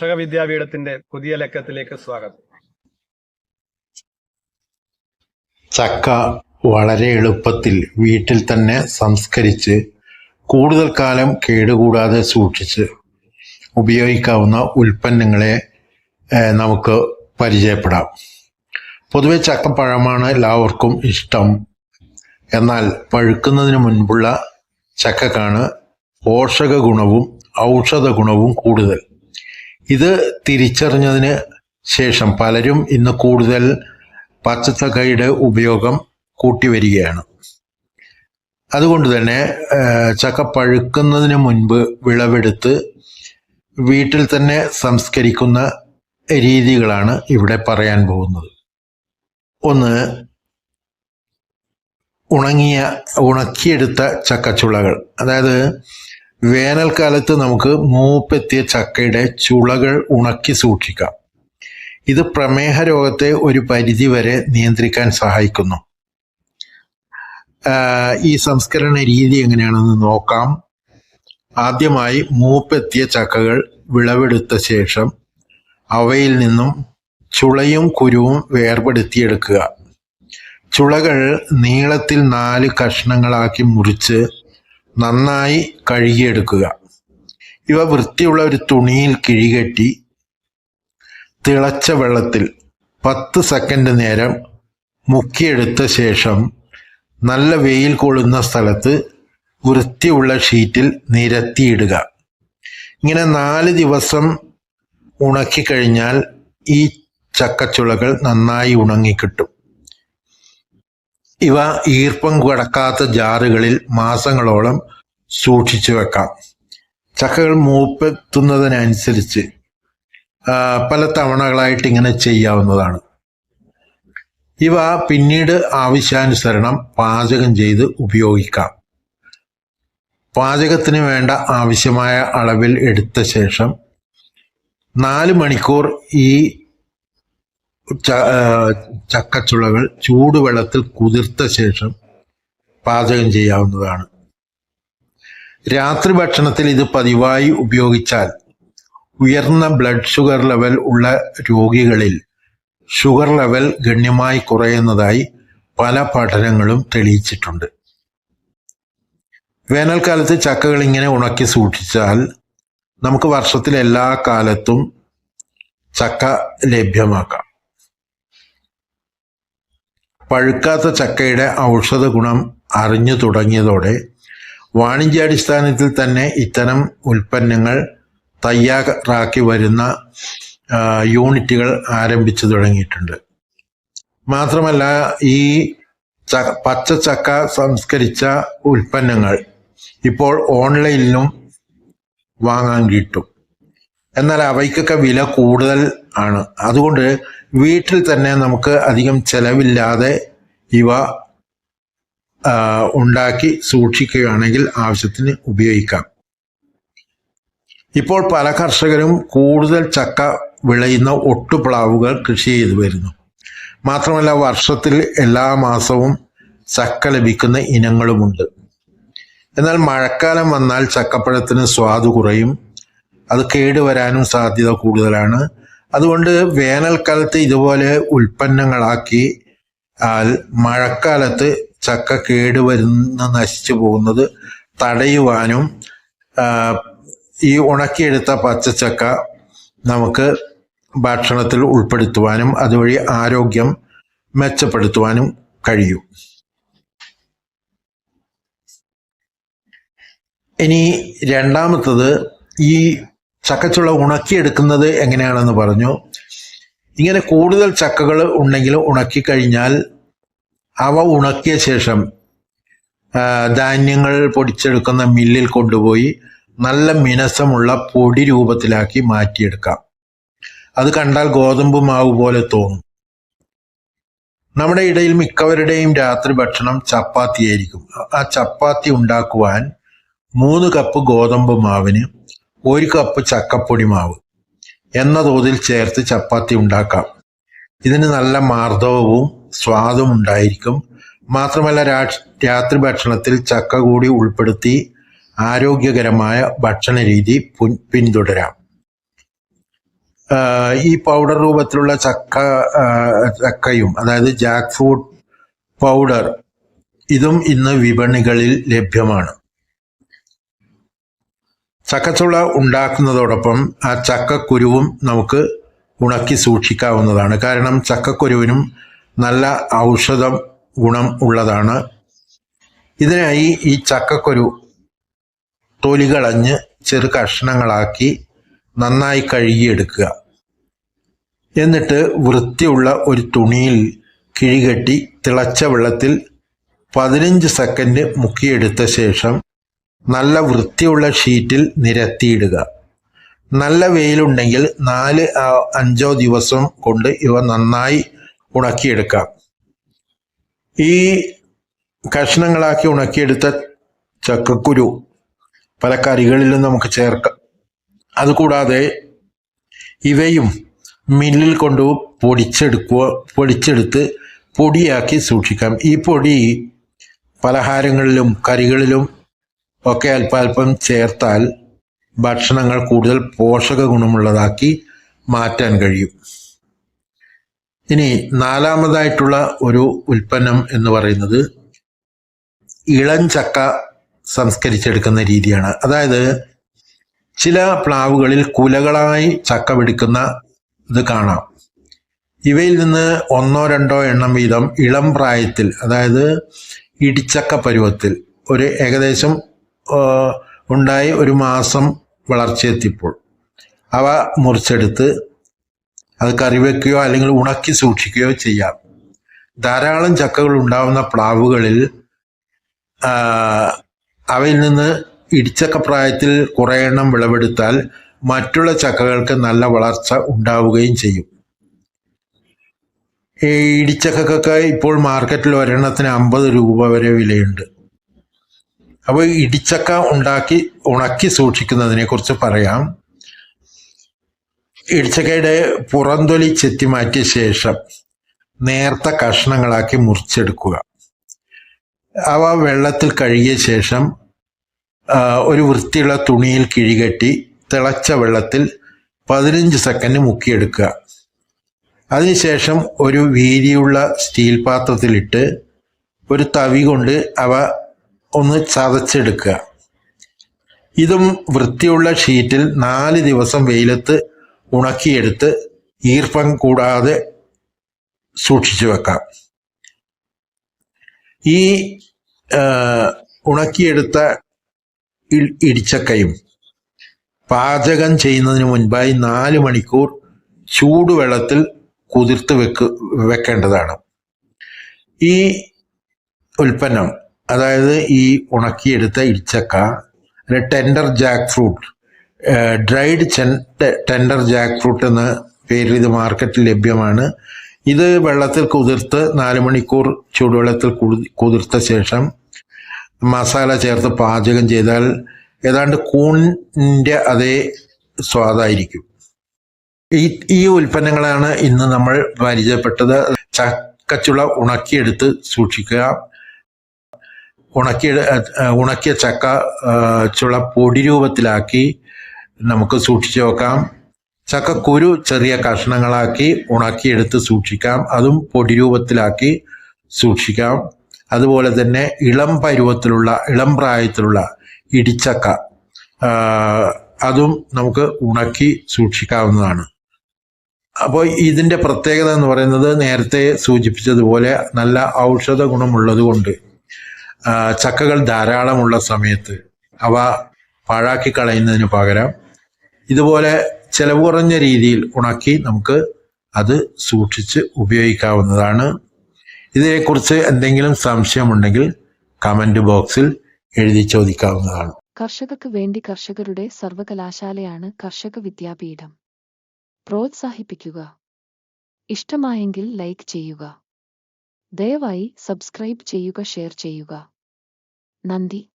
കർഷക വിദ്യാപീഠത്തിന്റെ പുതിയ ലക്കത്തിലേക്ക് സ്വാഗതം. ചക്ക വളരെ എളുപ്പത്തിൽ വീട്ടിൽ തന്നെ സംസ്കരിച്ച് കൂടുതൽ കാലം കേടുകൂടാതെ സൂക്ഷിച്ച് ഉപയോഗിക്കാവുന്ന ഉൽപ്പന്നങ്ങളെ നമുക്ക് പരിചയപ്പെടാം. പൊതുവെ ചക്കപ്പഴമാണ് എല്ലാവർക്കും ഇഷ്ടം. എന്നാൽ പഴുക്കുന്നതിന് മുൻപുള്ള ചക്കക്കാണ് പോഷക ഗുണവും ഔഷധ ഗുണവും കൂടുതൽ. ഇത് തിരിച്ചറിഞ്ഞതിന് ശേഷം പലരും ഇന്ന് കൂടുതൽ പച്ചച്ചക്കയുടെ ഉപയോഗം കൂട്ടി വരികയാണ് അതുകൊണ്ട് തന്നെ ചക്ക പഴുക്കുന്നതിന് മുൻപ് വിളവെടുത്ത് വീട്ടിൽ തന്നെ സംസ്കരിക്കുന്ന രീതികളാണ് ഇവിടെ പറയാൻ പോകുന്നത്. ഒന്ന് ഉണങ്ങിയ ഉണക്കിയെടുത്ത ചക്കച്ചുളകൾ. അതായത് വേനൽക്കാലത്ത് നമുക്ക് മൂപ്പെത്തിയ ചക്കയുടെ ചുളകൾ ഉണക്കി സൂക്ഷിക്കാം. ഇത് പ്രമേഹ രോഗത്തെ ഒരു പരിധി വരെ നിയന്ത്രിക്കാൻ സഹായിക്കുന്നു. ഈ സംസ്കരണ രീതി എങ്ങനെയാണെന്ന് നോക്കാം. ആദ്യമായി മൂപ്പെത്തിയ ചക്കകൾ വിളവെടുത്ത ശേഷം അവയിൽ നിന്നും ചുളയും കുരുവും വേർപെടുത്തിയെടുക്കുക. ചുളകൾ നീളത്തിൽ നാല് കഷ്ണങ്ങളാക്കി മുറിച്ച് നന്നായി കഴുകിയെടുക്കുക. ഇവ വൃത്തിയുള്ള ഒരു തുണിയിൽ കിഴികെട്ടി തിളച്ച വെള്ളത്തിൽ പത്ത് സെക്കൻഡ് നേരം മുക്കിയെടുത്ത ശേഷം നല്ല വെയിൽ കൊള്ളുന്ന സ്ഥലത്ത് വൃത്തിയുള്ള ഷീറ്റിൽ നിരത്തിയിടുക. ഇങ്ങനെ നാല് ദിവസം ഉണക്കിക്കഴിഞ്ഞാൽ ഈ ചക്കച്ചുളകൾ നന്നായി ഉണങ്ങിക്കിട്ടും. ഇവ ഈർപ്പം കടക്കാത്ത ജാറുകളിൽ മാസങ്ങളോളം സൂക്ഷിച്ചു വെക്കാം. ചക്കകൾ മൂപ്പെത്തുന്നതിനനുസരിച്ച് പല തവണകളായിട്ട് ഇങ്ങനെ ചെയ്യാവുന്നതാണ്. ഇവ പിന്നീട് ആവശ്യാനുസരണം പാചകം ചെയ്ത് ഉപയോഗിക്കാം. പാചകത്തിന് വേണ്ട ആവശ്യമായ അളവിൽ എടുത്ത ശേഷം നാല് മണിക്കൂർ ഈ ചക്കച്ചുളകൾ ചൂടുവെള്ളത്തിൽ കുതിർത്ത ശേഷം പാചകം ചെയ്യാവുന്നതാണ്. രാത്രി ഭക്ഷണത്തിൽ ഇത് പതിവായി ഉപയോഗിച്ചാൽ ഉയർന്ന ബ്ലഡ് ഷുഗർ ലെവൽ ഉള്ള രോഗികളിൽ ഷുഗർ ലെവൽ ഗണ്യമായി കുറയുന്നതായി പല പഠനങ്ങളും തെളിയിച്ചിട്ടുണ്ട്. വേനൽക്കാലത്ത് ചക്കകൾ ഇങ്ങനെ ഉണക്കി സൂക്ഷിച്ചാൽ നമുക്ക് വർഷത്തിൽ എല്ലാ കാലത്തും ചക്ക ലഭ്യമാക്കാം. പഴുക്കാത്ത ചക്കയുടെ ഔഷധ ഗുണം അറിഞ്ഞു തുടങ്ങിയതോടെ വാണിജ്യാടിസ്ഥാനത്തിൽ തന്നെ ഇത്തരം ഉൽപ്പന്നങ്ങൾ തയ്യാറാക്കി വരുന്ന യൂണിറ്റുകൾ ആരംഭിച്ചു തുടങ്ങിയിട്ടുണ്ട്. മാത്രമല്ല ഈ പച്ച സംസ്കരിച്ച ഉൽപ്പന്നങ്ങൾ ഇപ്പോൾ ഓൺലൈനിലും വാങ്ങാൻ കിട്ടും. എന്നാൽ അവയ്ക്കൊക്കെ വില കൂടുതൽ ആണ്. അതുകൊണ്ട് വീട്ടിൽ തന്നെ നമുക്ക് അധികം ചെലവില്ലാതെ ഇവ ഉണ്ടാക്കി സൂക്ഷിക്കുകയാണെങ്കിൽ ആവശ്യത്തിന് ഉപയോഗിക്കാം. ഇപ്പോൾ പല കർഷകരും കൂടുതൽ ചക്ക വിളയുന്ന ഒട്ടുപ്ലാവുകൾ കൃഷി ചെയ്തു വരുന്നു. മാത്രമല്ല വർഷത്തിൽ എല്ലാ മാസവും ചക്ക ലഭിക്കുന്ന ഇനങ്ങളുമുണ്ട്. എന്നാൽ മഴക്കാലം വന്നാൽ ചക്കപ്പഴത്തിന് സ്വാദ് കുറയും. അത് കേടുവരാനും സാധ്യത കൂടുതലാണ്. അതുകൊണ്ട് വേനൽക്കാലത്ത് ഇതുപോലെ ഉൽപ്പന്നങ്ങളാക്കി മഴക്കാലത്ത് ചക്ക കേടുവരുന്ന നശിച്ചു പോകുന്നത് തടയുവാനും ഈ ഉണക്കിയെടുത്ത പച്ചച്ചക്ക നമുക്ക് ഭക്ഷണത്തിൽ ഉൾപ്പെടുത്തുവാനും അതുവഴി ആരോഗ്യം മെച്ചപ്പെടുത്തുവാനും കഴിയും. ഇനി രണ്ടാമത്തത് ഈ ചക്കച്ചുള ഉണക്കിയെടുക്കുന്നത് എങ്ങനെയാണെന്ന് പറഞ്ഞു. ഇങ്ങനെ കൂടുതൽ ചക്കകൾ ഉണ്ടെങ്കിൽ ഉണക്കിക്കഴിഞ്ഞാൽ അവ ഉണക്കിയ ശേഷം ധാന്യങ്ങൾ പൊടിച്ചെടുക്കുന്ന മില്ലിൽ കൊണ്ടുപോയി നല്ല മിനസമുള്ള പൊടി രൂപത്തിലാക്കി മാറ്റിയെടുക്കാം. അത് കണ്ടാൽ ഗോതമ്പ് മാവ് പോലെ തോന്നും. നമ്മുടെ ഇടയിൽ മിക്കവരുടെയും രാത്രി ഭക്ഷണം ചപ്പാത്തിയായിരിക്കും ആ ചപ്പാത്തി ഉണ്ടാക്കുവാൻ മൂന്ന് കപ്പ് ഗോതമ്പ് മാവിന് ഒരു കപ്പ് ചക്കപ്പൊടി മാവ് എന്ന തോതിൽ ചേർത്ത് ചപ്പാത്തി ഉണ്ടാക്കാം. ഇതിന് നല്ല മാർദ്ദവവും സ്വാദും ഉണ്ടായിരിക്കും മാത്രമല്ല രാത്രി ഭക്ഷണത്തിൽ ചക്ക കൂടി ഉൾപ്പെടുത്തി ആരോഗ്യകരമായ ഭക്ഷണ രീതി പിന്തുടരാം. ഈ പൗഡർ രൂപത്തിലുള്ള ചക്ക ചക്കയും അതായത് ജാക്ക് ഫ്രൂട്ട് പൗഡർ ഇതും ഇന്ന് വിപണികളിൽ ലഭ്യമാണ്. ചക്കച്ചുള ഉണ്ടാക്കുന്നതോടൊപ്പം ആ ചക്കക്കുരുവും നമുക്ക് ഉണക്കി സൂക്ഷിക്കാവുന്നതാണ്. കാരണം ചക്കക്കുരുവിനും നല്ല ഔഷധം ഗുണം ഉള്ളതാണ്. ഇതിനായി ഈ ചക്കക്കൊരു തൊലി കളഞ്ഞ് ചെറു കഷ്ണങ്ങളാക്കി നന്നായി കഴുകിയെടുക്കുക. എന്നിട്ട് വൃത്തിയുള്ള ഒരു തുണിയിൽ കിഴികെട്ടി തിളച്ച വെള്ളത്തിൽ പതിനഞ്ച് സെക്കൻഡ് മുക്കിയെടുത്ത ശേഷം നല്ല വൃത്തിയുള്ള ഷീറ്റിൽ നിരത്തിയിടുക. നല്ല വെയിലുണ്ടെങ്കിൽ നാല് അഞ്ചോ ദിവസം കൊണ്ട് ഇവ നന്നായി ഉണക്കിയെടുക്കാം. ഈ കഷ്ണങ്ങളാക്കി ഉണക്കിയെടുത്ത ചക്കക്കുരു പല കറികളിലും നമുക്ക് ചേർക്കാം. അതുകൂടാതെ ഇവയും മില്ലിൽ കൊണ്ട് പൊടിച്ചെടുക്കുക പൊടിച്ചെടുത്ത് പൊടിയാക്കി സൂക്ഷിക്കാം. ഈ പൊടി പലഹാരങ്ങളിലും കറികളിലും ഒക്കെ അല്പാൽപ്പം ചേർത്താൽ ഭക്ഷണങ്ങൾ കൂടുതൽ പോഷക ഗുണമുള്ളതാക്കി മാറ്റാൻ കഴിയും. ഇനി നാലാമതായിട്ടുള്ള ഒരു ഉൽപ്പന്നം എന്ന് പറയുന്നത് ഇളം ചക്ക സംസ്കരിച്ചെടുക്കുന്ന രീതിയാണ്. അതായത് ചില പ്ലാവുകളിൽ കുലകളായി ചക്ക പിടിക്കുന്ന ഇത് കാണാം. ഇവയിൽ നിന്ന് ഒന്നോ രണ്ടോ എണ്ണം വീതം ഇളം പ്രായത്തിൽ അതായത് ഇടിച്ചക്ക പരുവത്തിൽ ഒരു ഏകദേശം ഉണ്ടായി ഒരു മാസം വളർച്ചയെത്തിയപ്പോൾ അവ മുറിച്ചെടുത്ത് അത് കറിവെക്കുകയോ അല്ലെങ്കിൽ ഉണക്കി സൂക്ഷിക്കുകയോ ചെയ്യാം. ധാരാളം ചക്കകൾ ഉണ്ടാവുന്ന പ്ലാവുകളിൽ അവയിൽ നിന്ന് ഇടിച്ചക്ക പ്രായത്തിൽ കുറേ എണ്ണം വിളവെടുത്താൽ മറ്റുള്ള ചക്കകൾക്ക് നല്ല വളർച്ച ഉണ്ടാവുകയും ചെയ്യും. ഈ ഇടിച്ചക്കൊക്കെ ഇപ്പോൾ മാർക്കറ്റിൽ ഒരെണ്ണത്തിന് അമ്പത് രൂപ വരെ വിലയുണ്ട്. അപ്പോൾ ഇടിച്ചക്ക ഉണ്ടാക്കി ഉണക്കി സൂക്ഷിക്കുന്നതിനെക്കുറിച്ച് പറയാം. ഇടിച്ചക്കയുടെ പുറന്തൊലി ചെത്തി മാറ്റിയ ശേഷം നേർത്ത കഷ്ണങ്ങളാക്കി മുറിച്ചെടുക്കുക. അവ വെള്ളത്തിൽ കഴുകിയ ശേഷം ഒരു വൃത്തിയുള്ള തുണിയിൽ കിഴികെട്ടി തിളച്ച വെള്ളത്തിൽ പതിനഞ്ച് സെക്കൻഡ് മുക്കിയെടുക്കുക. അതിനുശേഷം ഒരു വീതിയുള്ള സ്റ്റീൽ പാത്രത്തിലിട്ട് ഒരു തവി കൊണ്ട് അവ ഒന്ന് ചതച്ചെടുക്കുക. ഇതും വൃത്തിയുള്ള ഷീറ്റിൽ നാല് ദിവസം വെയിലത്ത് ഉണക്കിയെടുത്ത് ഈർപ്പം കൂടാതെ സൂക്ഷിച്ചു വെക്കാം. ഈ ഉണക്കിയെടുത്ത ഇടിച്ചക്കയും പാചകം ചെയ്യുന്നതിന് മുൻപായി നാല് മണിക്കൂർ ചൂടുവെള്ളത്തിൽ കുതിർത്ത് വെക്ക് വെക്കേണ്ടതാണ്. ഈ ഉൽപ്പന്നം അതായത് ഈ ഉണക്കിയെടുത്ത ഇടിച്ചക്ക tender jackfruit dried tender jackfruit എന്ന പേരിൽ ഇത് മാർക്കറ്റിൽ ലഭ്യമാണ്. ഇത് വെള്ളത്തിൽ കുതിർത്ത് നാല് മണിക്കൂർ ചൂടുവെള്ളത്തിൽ കുതിർത്ത ശേഷം മസാല ചേർത്ത് പാചകം ചെയ്താൽ ഏതാണ്ട് കൂണിന്റെ അതേ സ്വാദായിരിക്കും. ഈ ഈ ഉൽപ്പന്നങ്ങളാണ് ഇന്ന് നമ്മൾ പരിചയപ്പെട്ടത്. ചക്കച്ചുള ഉണക്കിയെടുത്ത് സൂക്ഷിക്കുക. ഉണക്കിയ ഉണക്കിയ ചക്ക ചുള പൊടി രൂപത്തിലാക്കി നമുക്ക് സൂക്ഷിച്ചു വെക്കാം. ചക്കക്കുരു ചെറിയ കഷ്ണങ്ങളാക്കി ഉണക്കിയെടുത്ത് സൂക്ഷിക്കാം. അതും പൊടി രൂപത്തിലാക്കി സൂക്ഷിക്കാം. അതുപോലെ തന്നെ ഇളം പരുവത്തിലുള്ള ഇളം പ്രായത്തിലുള്ള ഇടിച്ചക്ക അതും നമുക്ക് ഉണക്കി സൂക്ഷിക്കാവുന്നതാണ്. അപ്പോൾ ഇതിന്റെ പ്രത്യേകത എന്ന് പറയുന്നത് നേരത്തെ സൂചിപ്പിച്ചതുപോലെ നല്ല ഔഷധ ഗുണമുള്ളത് കൊണ്ട് ചക്കകൾ ധാരാളമുള്ള സമയത്ത് അവ പാഴാക്കി കളയുന്നതിന് പകരം ഇതുപോലെ ചെലവ് കുറഞ്ഞ രീതിയിൽ ഉണക്കി നമുക്ക് അത് സൂക്ഷിച്ച് ഉപയോഗിക്കാവുന്നതാണ്. ഇതിനെക്കുറിച്ച് എന്തെങ്കിലും സംശയമുണ്ടെങ്കിൽ കമന്റ് ബോക്സിൽ എഴുതി ചോദിക്കാവുന്നതാണ്. കർഷകർക്ക് വേണ്ടി കർഷകരുടെ സർവകലാശാലയാണ് കർഷക വിദ്യാപീഠം. പ്രോത്സാഹിപ്പിക്കുക. ഇഷ്ടമായെങ്കിൽ ലൈക്ക് ചെയ്യുക. ദയവായി സബ്സ്ക്രൈബ് ചെയ്യുക ഷെയർ ചെയ്യുക. നന്ദി.